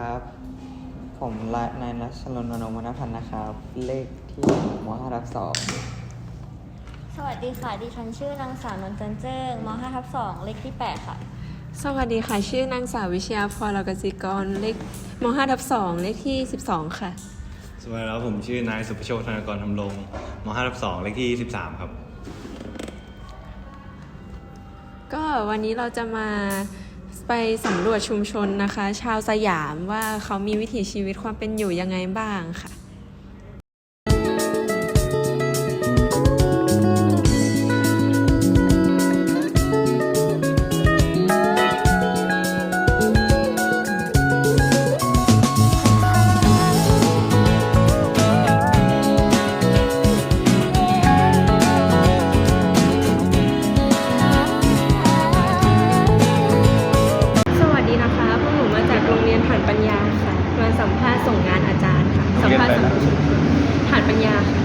ครับ ผมละนายนัชรนนท์วรรณพันธ์นะครับ เลขที่มห้าทับสองสวัสดีค่ะ ดิฉันชื่อนางสาวนนท์เจนเจิ้งม5ทับ2เลขที่8ค่ะ สวัสดีค่ะ ชื่อนางสาววิชยาพรลกสิกรเลขม5ทับ2เลขที่ 12 ค่ะ สวัสดีครับผมชื่อนายสุภโชคธนากรทำรงม5ทับ2เลขที่ 13 ครับ ก็วันนี้เราจะมา ไปสำรวจชุมชนนะคะ ชาวสยามว่าเขามีวิถีชีวิตความเป็นอยู่ยังไงบ้างค่ะานปัญญาค่ะมาสัมภาษณ์ส่งงานอาจารย์ค่ะ สัมภาษณ์สำรวจชุมชนฐานปัญญาค่ะ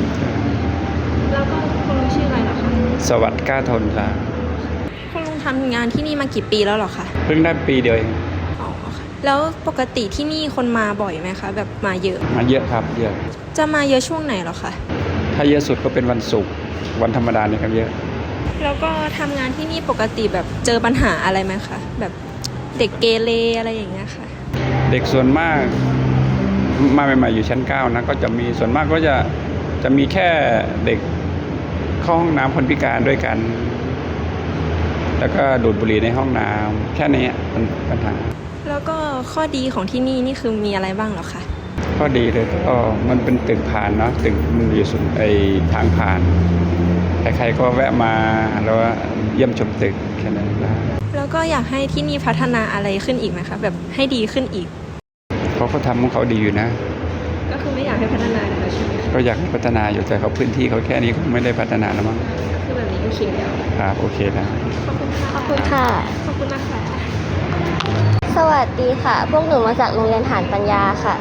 แล้วก็คุณลุงชื่ออะไรเหรอคะสวัสดิ์กล้าทนค่ะ คุณลุงทำงานที่นี่มากี่ปีแล้วเหรอคะเพิ่งได้ปีเดียวเองอ๋อค่ะแล้วปกติที่นี่คนมาบ่อยไหมคะ แบบมาเยอะ มาเยอะครับเยอะ จะมาเยอะช่วงไหนเหรอคะ ถ้าเยอะสุดก็เป็นวันศุกร์วันธรรมดาเนี่ยครับเยอะ แล้วก็ทำงานที่นี่ปกติแบบเจอปัญหาอะไรไหมคะ แบบเด็กเกเรอะไรอย่างเงี้ยค่ะ เด็กส่วนมากมาใหม่ๆอยู่ชั้นเก้านะก็จะมีส่วนมากก็จะจะมีแค่เด็กเข้าห้องน้ำคนพิการด้วยกัน แล้วก็ดูดบุหรี่ในห้องน้ำแค่นี้มันปัญหาแล้วก็ข้อดีของที่นี่นี่คือมีอะไรบ้างเหรอคะก็ดีเลยก็มันเป็นตึกผ่านเนาะตึกมันอยู่สุดไอทางผ่านใครๆก็แวะมาแล้วก็เยี่ยมชมตึกแค่นั้นนะ แล้วก็อยากให้ที่นี่พัฒนาอะไรขึ้นอีกไหมคะแบบให้ดีขึ้นอีก เขาก็ทำของเขาดีอยู่นะ ก็คือไม่อยากให้พัฒนาแล้วใช่ไหมคะก็อยากให้พัฒนาอยู่แต่เขาพื้นที่เขาแค่นี้คงไม่ได้พัฒนาแล้วมั้งก็คือแบบนี้โอเคแล้วครับโอเคนะ ขอบคุณค่ะขอบคุณค่ะ ขอบคุณนะคะสวัสดีค่ะ พวกหนูมาจากโรงเรียนฐานปัญญาค่ะ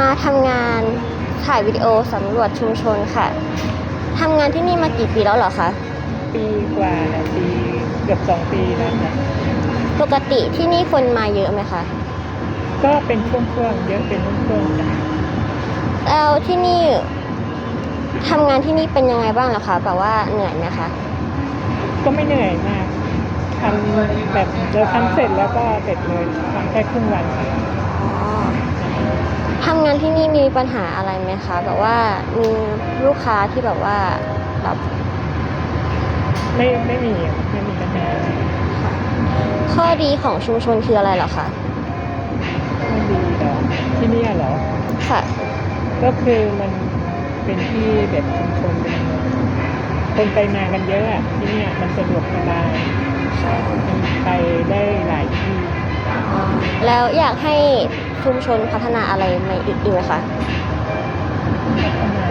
มาทำงานถ่ายวิดีโอสำรวจชุมชนค่ะทำงานที่นี่มากี่ปีแล้วเหรอคะ ปีกว่านะปีเกือบสองปีแล้วนะปกติที่นี่คนมาเยอะไหมคะ ก็เป็นช่วงๆเยอะเป็นช่วงๆจ้ะแล้วที่นี่ทำงานที่นี่เป็นยังไงบ้างเหรอคะแบบว่าเหนื่อยไหมคะ ก็ไม่เหนื่อยมากทำแบบเราทำเสร็จแล้วก็เสร็จเลยทำแค่ครึ่งวันค่ะ อ๋อทำงานที่นี่มีปัญหาอะไรไหมคะ แบบว่ามีลูกค้าที่แบบว่าแบบ ไม่ไม่มีอะไม่มีปัญหาข้อดีของชุมชนคืออะไรเหรอคะไม่ดีหรอกที่เนี่ยเหรอ ค่ะ ก็คือมันเป็นที่แบบชุมชนเป็นคนไปมากันเยอะอะที่เนี่ยมันสะดวกสบายมันไปได้หลายที่ แล้วอยากให้ชุมชนพัฒนาอะไรไหมอีกอีกไหมคะพัฒนา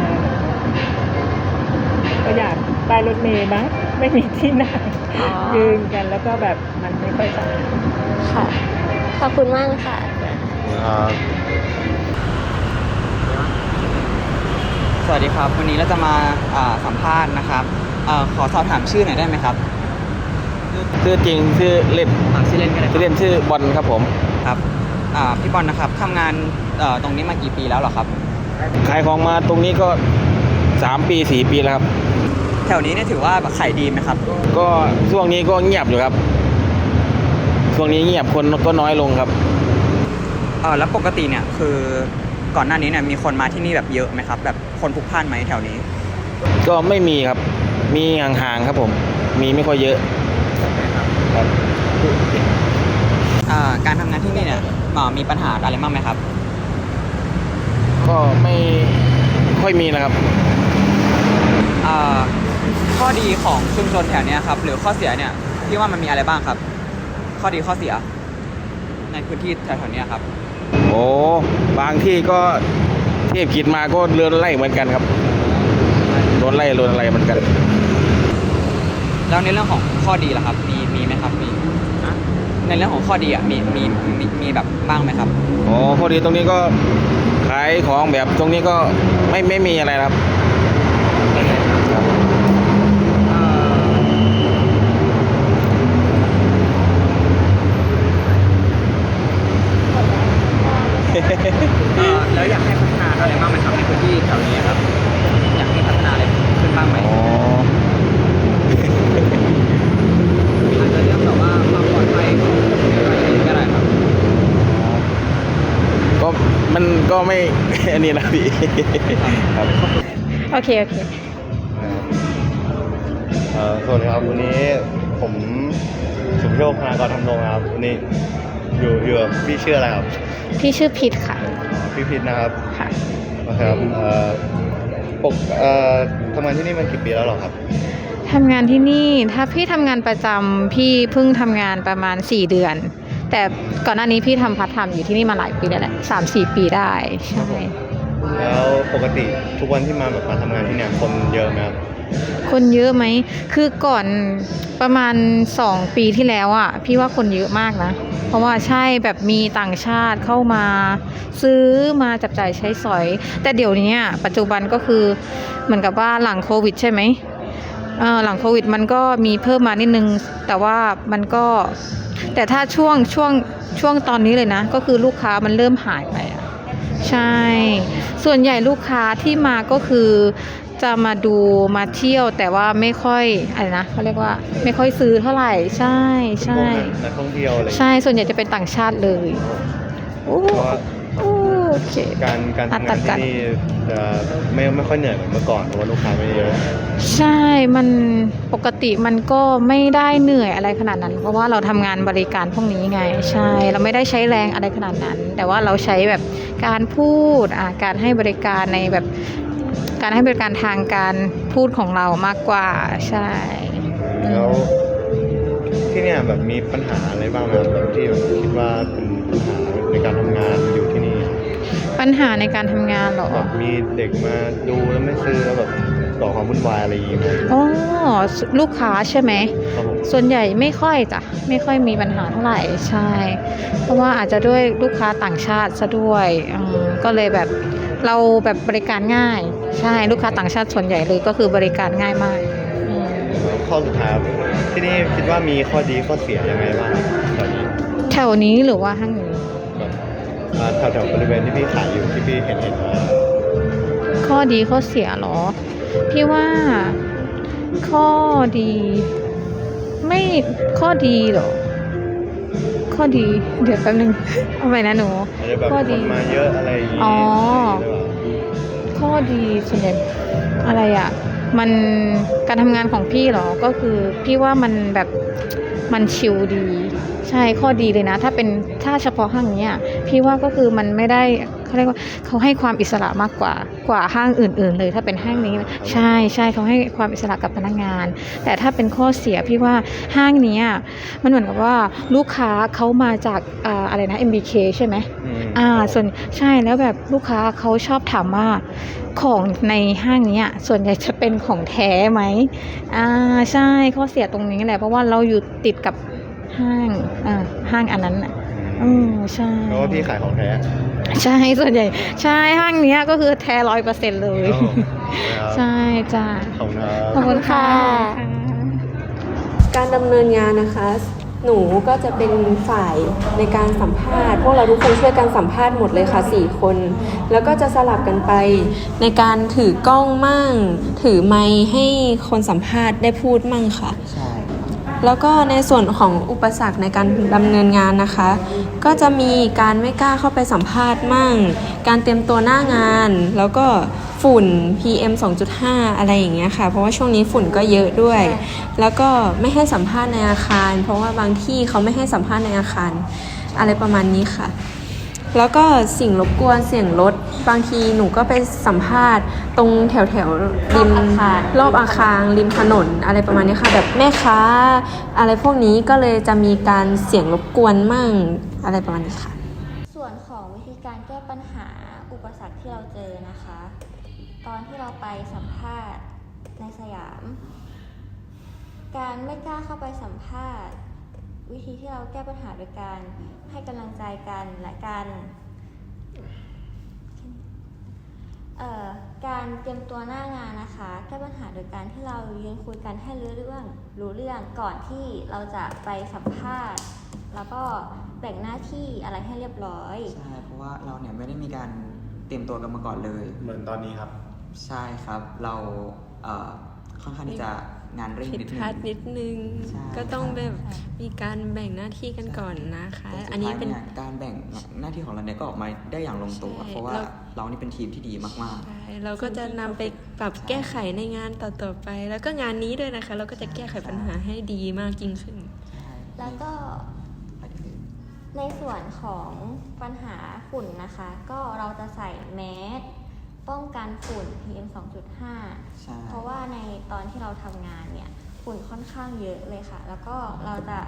ก็อยาก ป้ายรถเมย์บ้างไม่มีที่นั่งอ๋อ ยืนกันแล้วก็แบบมันไม่ค่อยสะอาด ค่ะ ขอบคุณมากค่ะสวัสดีครับ วันนี้เราจะมาอ่าสัมภาษณ์นะครับเอ่อขอสอบถามชื่อหน่อยได้ไหมครับชื่อจริงชื่อเล่นถามชื่อเล่นกันเลยชื่อเล่นชื่อบอลครับผม ครับอ่าพี่บอลนะครับทำงานเอ่อตรงนี้มากี่ปีแล้วเหรอครับขายของมาตรงนี้ก็ 3 ปี 4 ปีแล้วครับ แถวนี้เนี่ยถือว่าแบบขายดีไหมครับ ก็ช่วงนี้ก็เงียบอยู่ครับ ช่วงนี้เงียบคนก็น้อยลงครับเออแล้วปกติเนี่ยคือก่อนหน้านี้เนี่ยมีคนมาที่นี่แบบเยอะไหมครับ แบบคนพลุกพล่านไหมแถวนี้ ก็ไม่มีครับ มีห่างๆครับผม มีไม่ค่อยเยอะครับอ่าการทำงานที่นี่เนี่ยอ่ามีปัญหาอะไรบ้างไหมครับ ก็ไม่ค่อยมีนะครับอ่า ข้อดีของชุมชนแถวเนี้ยครับ หรือข้อเสียเนี่ยพี่ว่ามันมีอะไรบ้างครับ ข้อดีข้อเสีย ในพื้นที่แถวๆเนี้ยครับ โอ้บางที่ก็เทพกิจมาก็เรือนไล่เหมือนกันครับโดนไล่โดนอะไรเหมือนกัน แล้วในเรื่องของข้อดีล่ะครับ มีมีไหมครับมีในเรื่องของข้อดีอะมีมีมีมีแบบบ้างไหมครับ อ๋อพอดีตรงนี้ก็ขายของแบบตรงนี้ก็ไม่ไม่มีอะไรนะครับครับ อันนี้นะพี่ครับโอเค โอเคเอ่อสวัสดีครับวันนี้ผมสุภโชคพนากรทำรงนะครับวันนี้อยู่อยู่กับพี่ชื่ออะไรครับพี่ชื่อพิษค่ะ พี่พิษนะครับค่ะนะครับเอ่อปกเอ่อทำงานที่นี่มันกี่ปีแล้วเหรอครับทำงานที่นี่ถ้าพี่ทำงานประจำพี่เพิ่งทำงานประมาณ 4 เดือน แต่ก่อนหน้านี้พี่ทำพาร์ทไทม์อยู่ที่นี่มาหลายปีแล้วแหละสามสี่ปีได้ใช่ แล้วปกติทุกวันที่มาแบบมาทำงานที่เนี่ยคนเยอะไหมครับ คนเยอะไหม คือก่อนประมาณ 2 ปีที่แล้วอะ พี่ว่าคนเยอะมากนะ เพราะว่าใช่แบบมีต่างชาติเข้ามา ซื้อมาจับจ่ายใช้สอย แต่เดี๋ยวนี้อะปัจจุบันก็คือเหมือนกับว่าหลังโควิดใช่ไหมเออหลังโควิดมันก็มีเพิ่มมานิดนึง แต่ว่ามันก็ แต่ถ้าช่วงช่วงช่วงตอนนี้เลยนะ ก็คือลูกค้ามันเริ่มหายไปอะ ใช่ ส่วนใหญ่ลูกค้าที่มาก็คือจะมาดูมาเที่ยวแต่ว่าไม่ค่อยอะไรนะเขาเรียกว่าไม่ค่อยซื้อเท่าไหร่ใช่ใช่เป็นพวกนักท่องเที่ยวอะไรอย่างใช่เงี้ยส่วนใหญ่จะเป็นต่างชาติเลยโอ้เพราะว่า โอเค การการทำงานที่นี่จะไม่ไม่ค่อยเหนื่อยเหมือนเมื่อก่อนเพราะว่าลูกค้าไม่เยอะใช่ มันปกติมันก็ไม่ได้เหนื่อยอะไรขนาดนั้น เพราะว่าเราทำงานบริการพวกนี้ไง ใช่ เราไม่ได้ใช้แรงอะไรขนาดนั้น แต่ว่าเราใช้แบบการพูดอะการให้บริการในแบบการให้บริการทางการพูดของเรามากกว่า ใช่ แล้วที่เนี่ยแบบมีปัญหาอะไรบ้างไหมครับแบบที่แบบคิดว่าเป็นปัญหาในการทำงานอยู่ที่นี่ ปัญหาในการทำงานเหรอ แบบมีเด็กมาดูแล้วไม่ซื้อแล้วแบบก่อความวุ่นวายอะไรอย่างเงี้ยอ๋อ ลูกค้าใช่ไหม ครับผมส่วนใหญ่ไม่ค่อยจ้ะไม่ค่อยมีปัญหาเท่าไหร่ใช่ เพราะว่าอาจจะด้วยลูกค้าต่างชาติซะด้วยอืมก็เลยแบบเราแบบบริการง่าย ใช่ลูกค้าต่างชาติส่วนใหญ่เลยก็คือบริการง่ายมากอืมแล้วข้อสุดท้ายครับที่นี่คิดว่ามีข้อดีข้อเสียยังไงบ้างตอนนี้แถวนี้หรือว่าห้างนี้ แบบอ่าแถวๆบริเวณที่พี่ขายอยู่ที่พี่เห็นเห็นมาข้อดีข้อเสียเหรอ พี่ว่าข้อดี ไม่ข้อดีเหรอ ข้อดีเดี๋ยวแป๊บนึงเอาไปนะหนูอาจจะแบบข้อคดีนมาเยอะอะไรอย่างงี้อ๋อหรือเปล่าข้อดีส่วนใหญ่อะไรอะ่ะ มันการทำงานของพี่เหรอก็คือพี่ว่ามันแบบ มันชิลดี ใช่ข้อดีเลยนะ ถ้าเป็นถ้าเฉพาะห้างเนี้ยพี่ว่าก็คือมันไม่ได้ เขาเรียกว่าเขาให้ความอิสระมากกว่ากว่าห้างอื่น ๆ เลยถ้าเป็นห้างนี้ใช่ใช่เขาให้ความอิสระกับพนักงาน แต่ถ้าเป็นข้อเสียพี่ว่าห้างเนี้ยมันเหมือนกับว่าลูกค้าเขามาจากอ่าอะไรนะ MBK ใช่ไหมอืมอ่าส่วนใช่แล้วแบบลูกค้าเขาชอบถามว่าของในห้างเนี้ยส่วนใหญ่จะเป็นของแท้ไหมอ่าใช่ข้อเสียตรงนี้แหละเพราะว่าเราอยู่ติดกับห้างอ่าห้างอันนั้นอะ อืมใช่เพราะว่าพี่ขายของแท้ ใช่ส่วนใหญ่ ใช่ห้างเนี้ยก็คือแท้ร้อยเปอร์เซ็นต์เลย ครับผมครับ ใช่จ้าขอบคุณครับ ขอบคุณค่ะ การดำเนินงานนะคะ หนูก็จะเป็นฝ่ายในการสัมภาษณ์ พวกเราทุกคนช่วยกันสัมภาษณ์หมดเลยค่ะ 4 คน แล้วก็จะสลับกันไป ในการถือกล้องมั่ง ถือไมค์ให้คนสัมภาษณ์ได้พูดมั่งค่ะ ใช่ แล้วก็ในส่วนของอุปสรรคในการดำเนินงานนะคะ ก็จะมีการไม่กล้าเข้าไปสัมภาษณ์มั่ง การเตรียมตัวหน้างาน แล้วก็ฝุ่น PM 2.5 อะไรอย่างเงี้ยค่ะ เพราะว่าช่วงนี้ฝุ่นก็เยอะด้วย แล้วก็ไม่ให้สัมภาษณ์ในอาคาร เพราะว่าบางที่เขาไม่ให้สัมภาษณ์ในอาคาร อะไรประมาณนี้ค่ะ แล้วก็สิ่งรบกวนเสียงรถบางทีหนูก็ไปสัมภาษณ์ ตรงแถวแถวๆริมรอบอาคารริมถนนอะไรประมาณนี้ค่ะ แบบแม่ค้า อะไรพวกนี้ก็เลยจะมีการเสียงรบกวนมั่งอะไรประมาณนี้ค่ะ ส่วนของวิธีการแก้ปัญหาอุปสรรคที่เราเจอนะคะ ตอนที่เราไปสัมภาษณ์ในสยาม การไม่กล้าเข้าไปสัมภาษณ์ วิธีที่เราแก้ปัญหาโดยการให้กำลังใจกันและการเอ่อการเตรียมตัวหน้างานนะคะแก้ปัญหาโดยการที่เรายืนคุยกันให้รู้เรื่องรู้เรื่องก่อนที่เราจะไปสัมภาษณ์ แล้วก็แบ่งหน้าที่อะไรให้เรียบร้อยใช่เพราะว่าเราเนี่ยไม่ได้มีการเตรียมตัวกันมาก่อนเลย เหมือนตอนนี้ครับ ใช่ครับเราเอ่อค่อนข้างที่จะ งานเร่งผิดนิดพนึง ลาดนิดนึง ใช่ ก็ต้องแบบใช่มีการแบ่งหน้าที่กันก่อนนะคะ แต่สุดอันนี้ท้ายเป็น ยการแบ่งหน้าที่ของเราเนี่ยก็ออกมาได้อย่างลงตัว ใช่เพราะว่าเรา เรานี่เป็นทีมที่ดีมาก ใช่เราก็จะนำไปปรับแก้ไขในงานต่อๆไป แล้วก็งานนี้ด้วยนะคะ เราก็จะแก้ไขปัญหาให้ดีมากยิ่งขึ้น ๆ ใช่แล้วก็ไปที่อื่นในส่วนของปัญหาฝุ่นนะคะ ก็เราจะใส่แมส ป้องกันฝุ่น PM 2.5 ใช่ เพราะว่าในตอนที่เราทำงานเนี่ยฝุ่นค่อนข้างเยอะเลยค่ะ แล้วก็เราจะ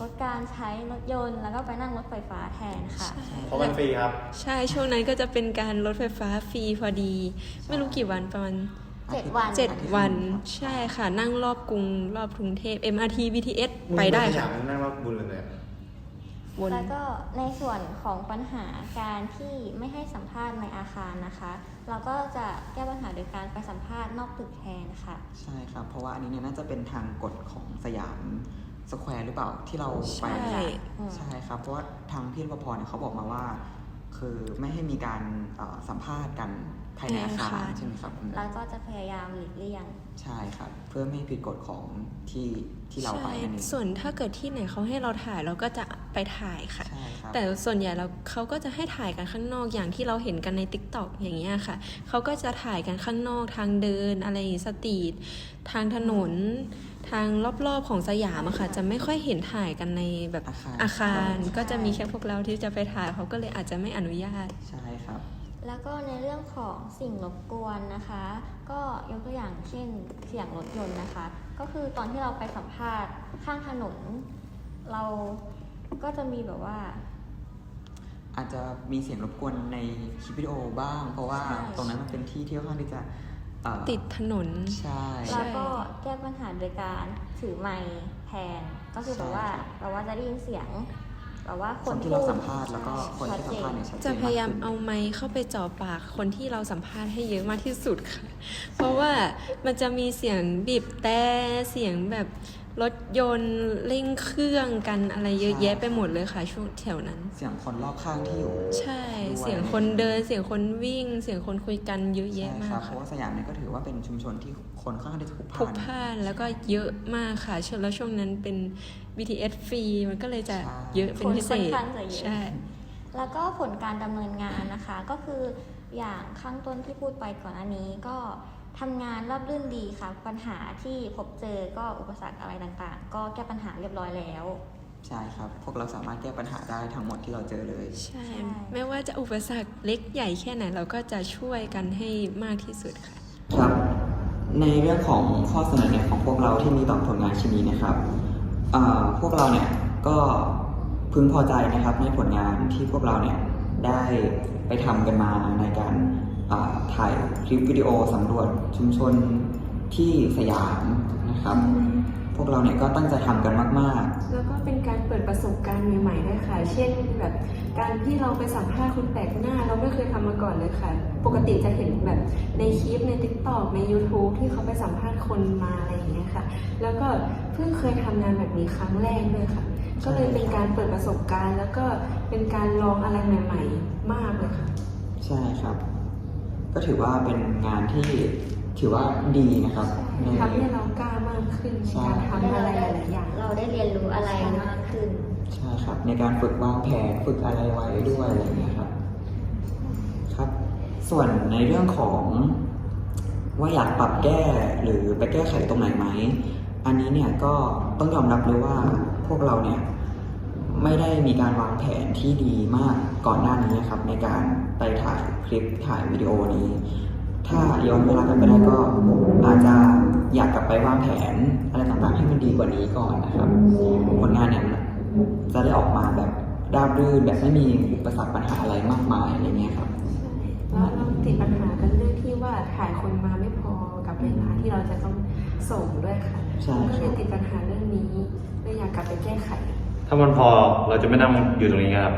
ลดการใช้รถยนต์ แล้วก็ไปนั่งรถไฟฟ้าแทนค่ะ เพราะมันฟรีครับ ใช่ช่วงนั้นก็จะเป็นการลดไฟฟ้าฟรีพอดี ไม่รู้กี่วันประมาณเจ็ดวัน เจ็ดอาทิตย์วันหนึ่งครับใช่ค่ะนั่งรอบกรุงรอบกรุงเทพ MRT BTS ไปได้ค่ะ นั่งรับบุญเลย วนแล้วก็ในส่วนของปัญหาการที่ไม่ให้สัมภาษณ์ในอาคารนะคะ เราก็จะแก้ปัญหาโดยการไปสัมภาษณ์นอกตึกแทนค่ะใช่ครับ เพราะว่าอันนี้เนี่ยน่าจะเป็นทางกฎของสยามสแควร์หรือเปล่าที่เราไปใช่อืมใช่ครับ เพราะว่าทางพี่รปภเนี่ยเขาบอกมาว่า คือไม่ให้มีการเอ่อสัมภาษณ์กันภายในอาคารใช่ไหมครับอืมเราก็จะพยายามหลีกเลี่ยง ใช่ครับ เพื่อไม่ให้ผิดกฎของที่ที่เราไปใช่นั่นเองส่วนถ้าเกิดที่ไหนเขาให้เราถ่ายเราก็จะ ไปถ่ายค่ะ ใช่ครับ แต่ส่วนใหญ่เราเขาก็จะให้ถ่ายกันข้างนอกอย่างที่เราเห็นกันใน t ิ k t o k อย่างเงี้ยค่ะ เขาก็จะถ่ายกันข้างนอกทางเดินอะไรอย่างงี้สตรีททางถนน ทางรอบๆของสยามอะค่ะ จะไม่ค่อยเห็นถ่ายกันในแบบอาคาร อาคารใช่ก็จะมีแค่พวกเราที่จะไปถ่ายเขาก็เลยอาจจะไม่อนุญาต ใช่ครับ แล้วก็ในเรื่องของสิ่งรบกวนนะคะ ก็ยกตัวอย่างเช่นเสียงรถยนต์นะคะ ก็คือตอนที่เราไปสัมภาษณ์ข้างถนน เรา ก็จะมีแบบว่า อาจจะมีเสียงรบกวนในคลิปวิดีโอบ้าง เพราะว่าใช่ ตรงนั้นมันเป็นที่ที่ค่อนข้างที่จะเอ่อติดถนน ใช่ แล้วก็แก้ปัญหาโดยการถือไมค์แทน ก็คือแบบว่าใช่ครับเราว่าจะได้ยินเสียงแบบว่าคคนนที่เราพูดสัมภาษณ์แล้วก็คนที่สัมภาษณ์เนี่ยชัดเจนจะพยายามกขึ้นเอาไมค์เข้าไปจ่อปากคนที่เราสัมภาษณ์ให้เยอะมากที่สุดค่ะ เพราะว่ามันจะมีเสียงบีบแต่เสียงแบบ รถยนต์เร่งเครื่องกันอะไรเยอะแยะไปหมดเลยค่ะ ช่วงแถวนั้น เสียงคนรอบข้างที่อยู่ ใช่ด้วยเสียงคนเดิน เสียงคนวิ่ง เสียงคนคุยกันเยอะแยะใช่มาครักบเพราะค่ะว่าสยามเนี่ยก็ถือว่าเป็นชุมชนที่คนค่อนข้างที่จะพลุกพพลุกล่านพล่านแล้วก็เยอะมากค่ะช่วงแล้วช่วงนั้นเป็น BTS ฟรีมันก็เลยจะใช่เยอะเป็นพิเศคนค่ษอนข้างจะเยอะใช่แล้วก็ผลการดำเนินงานนะคะก็คืออย่างข้างต้นที่พูดไปก่อนอันนี้ก็ ทำงานราบรื่นดีค่ะ ปัญหาที่พบเจอก็อุปสรรคอะไรต่างๆ ก็แก้ปัญหาเรียบร้อยแล้ว ใช่ครับ พวกเราสามารถแก้ปัญหาได้ทั้งหมดที่เราเจอเลย ใช่ใช่ไม่ว่าจะอุปสรรคเล็กใหญ่แค่ไหนเราก็จะช่วยกันให้มากที่สุดค่ะ ครับ ในเรื่องของข้อเสนอแนะของพวกเราที่มีต่อผลงานชิ้นนี้นะครับเอ่อพวกเราเนี่ยก็พึงพอใจนะครับในผลงานที่พวกเราเนี่ยได้ไปทำกันมาในการอ่า ถ่ายคลิปวิดีโอสำรวจชุมชนที่สยามนะครับ พวกเราเนี่ยก็ตั้งใจทำกันมาก ๆ แล้วก็เป็นการเปิดประสบการณ์ใหม่ๆด้วยค่ะ เช่นแบบการที่เราไปสัมภาษณ์คนแปลกหน้า เราไม่เคยทำมาก่อนเลยค่ะ ปกติจะเห็นแบบในคลิปใน t ิ k t o k ใน YouTube ที่เขาไปสัมภาษณ์คนมาอะไรอย่างเงี้ยค่ะ แล้วก็เพิ่งเคยทำงานแบบนี้ครั้งแรกด้วยค่ะ ก็เลยเป็นการเปิดประสบการณ์ แล้วก็เป็นการลองอะไรใหม่ ๆ มากเลยค่ะ ใช่ครับ ก็ถือว่าเป็นงานที่ถือว่าดีนะครับในทำให้เรากล้ามากขึ้นในการทำอะไรหลายๆอย่างเราได้เรียนรู้อะไรมากขึ้น ใช่ครับ ในการฝึกวางแผนฝึกอะไรไว้ด้วยอะไรอย่างเงี้ยครับ ครับ ส่วนในเรื่องของว่าอยากปรับแก้หรือไปแก้ไขตรงไหนไหม อันนี้เนี่ยก็ต้องยอมรับเลยว่าพวกเราเนี่ย ไม่ได้มีการวางแผนที่ดีมากก่อนหน้านี้นะครับ ในการไปถ่ายคลิปถ่ายวิดีโอนี้ ถ้าย้อนเวลากลันไปได้ก็อาจจะอยากกลับไปวางแผนอะไรต่างๆให้มันดีกว่านี้ก่อนนะครับ ผลงานเนี่ยจะได้ออกมาแบบราบรื่นแบบไม่มีอุปสรรคปัญหาอะไรมากมายอะไรเงี้ยครับแล้วเราติดปัญหากันเรื่องที่ว่าถ่ายคนมาไม่พอกับเวลาที่เราจะต้องส่งด้วยค่ะใช่ก็คเลรัยบติดปัญหาเรื่องนี้เลยอยากกลับไปแก้ไข ถ้ามันพอเราจะไม่นั่งอยู่ตรงนี้ครับ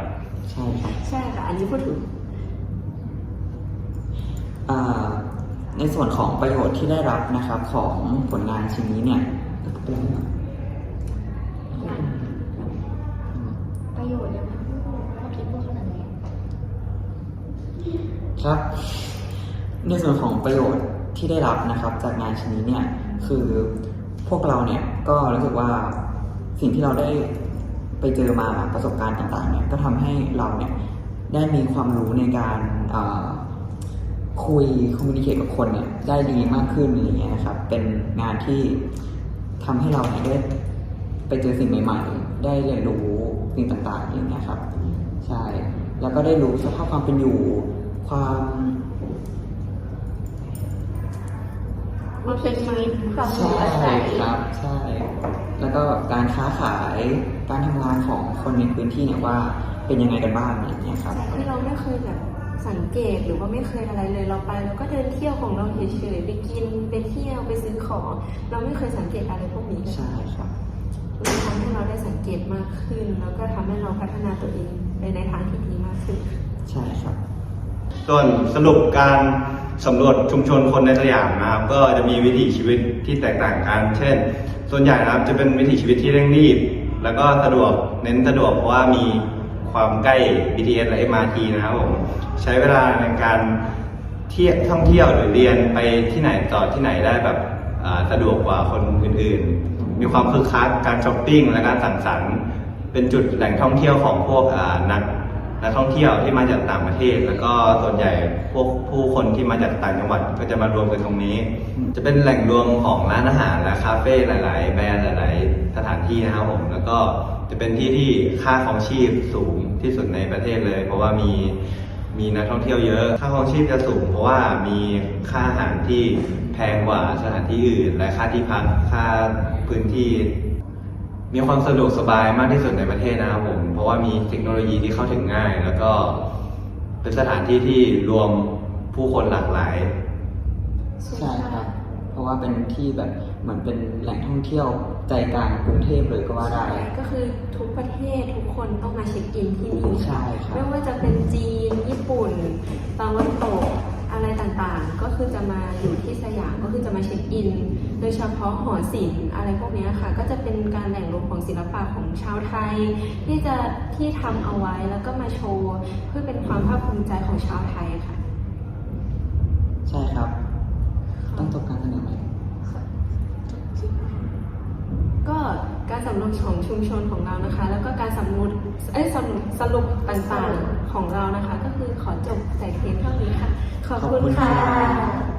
ใช่ครับใช่ค่ะ อันนี้พูดถึง อ่าในส่วนของประโยชน์ที่ได้รับนะครับของผลงานชิ้นนี้เนี่ยเป็นอะไรนะประโยชน์ยังไม่พูดเขาคิดว่าขนาดนี้ครับ ในส่วนของประโยชน์ที่ได้รับนะครับ จากงานชิ้นนี้เนี่ยคือพวกเราเนี่ยก็รู้สึกว่าสิ่งที่เราได้ ไปเจอมาประสบการณ์ต่างๆเนี่ยก็ทำให้เราเนี่ยได้มีความรู้ในการคุยคอมมิวนิเคชกับคนเนี่ยได้ดีมากขึ้นอะไรเงี้ยนะครับเป็นงานที่ทำให้เราเนี่ยได้ไปเจอสิ่งใหม่ๆ ได้เรียนรู้สิ่งต่างๆอย่างเงี้ยครับใช่แล้วก็ได้รู้สภาพความเป็นอยู่ความ มันเป็นชีวิตความอยู่ใช่อาศัยครับใช่ แล้วก็การค้าขายการทำงานของคนในพื้นที่เนี่ยว่าเป็นยังไงกันบ้างอะไรอย่างเงี้ยครับ จากที่เราไม่เคยแบบสังเกตหรือว่าไม่เคยอะไรเลยเราไปเราก็เดินเที่ยวของเราเฉยๆไปกินไปเที่ยวไปซื้อของ เราไม่เคยสังเกตอะไรพวกนี้เลย ใช่ครับ มันทำให้เราได้สังเกตมากขึ้น แล้วก็ทำให้เราพัฒนาตัวเองไปในทางที่ดีมากขึ้น ใช่ครับ ส่วนสรุปการ สำรวจชุมชนคนในสยามนะครับ ก็จะมีวิถีชีวิตที่แตกต่างกัน เช่น ส่วนใหญ่นะครับจะเป็นวิถีชีวิตที่เร่งรีบ แล้วก็สะดวกเน้นสะดวกเพราะว่ามีความใกล้ BTS และ MRT นะครับผมใช้เวลาในการเที่ยวท่องเที่ยวหรือเรียนไปที่ไหนต่อที่ไหนได้แบบสะดวกกว่าคนอื่นๆ มีความคึกคักการช้อปปิ้งและการสังสรรค์ เป็นจุดแหล่งท่องเที่ยวของพวกนัก นักท่องเที่ยวที่มาจากต่างประเทศ แล้วก็ส่วนใหญ่พวกผู้คนที่มาจากต่างจังหวัดก็จะมารวมกันตรงนี้ จะเป็นแหล่งรวมของร้านอาหารและคาเฟ่หลาย ๆ แบรนด์หลาย ๆ สถานที่นะครับผมแล้วก็จะเป็นที่ที่ค่าครองชีพสูงที่สุดในประเทศเลย เพราะว่ามีมีนักท่องเที่ยวเยอะ ค่าครองชีพจะสูง เพราะว่ามีค่าอาหารที่แพงกว่าสถานที่อื่น และค่าที่พักค่าพื้นที่ มีความสะดวกสบายมากที่สุดในประเทศนะครับผม เพราะว่ามีเทคโนโลยีที่เข้าถึงง่าย แล้วก็เป็นสถานที่ที่รวมผู้คนหลากหลาย ใช่ครับ เพราะว่าเป็นที่แบบเหมือนเป็นแหล่งท่องเที่ยวใจกลางกรุงเทพเลยก็ว่าได้ ก็คือทุกประเทศทุกคนต้องมาเช็คอินที่นี่ใช่ครับไม่ว่าจะเป็นจีน ญี่ปุ่นตะวันตก อะไรต่างๆ ก็คือจะมาอยู่ที่สยามก็คือจะมาเช็คอิน โดยเฉพาะหอศิลป์อะไรพวกเนี้ยค่ะ ก็จะเป็นการแหล่งรวมของศิลปะของชาวไทย ที่จะที่ทำเอาไว้แล้วก็มาโชว์เพื่อเป็นความภาคภูมิใจของชาวไทยค่ะ ใช่ครับ ต้องจบการเสนอไหมก็การสำรวจของชุมชนของเรานะคะ แล้วก็การสำรวจเอ้ยสรุปสรุปต่างๆ ของเรานะคะ ก็คือขอจบแต่เพียงเท่านี้ค่ะ ขอบคุณค่ะ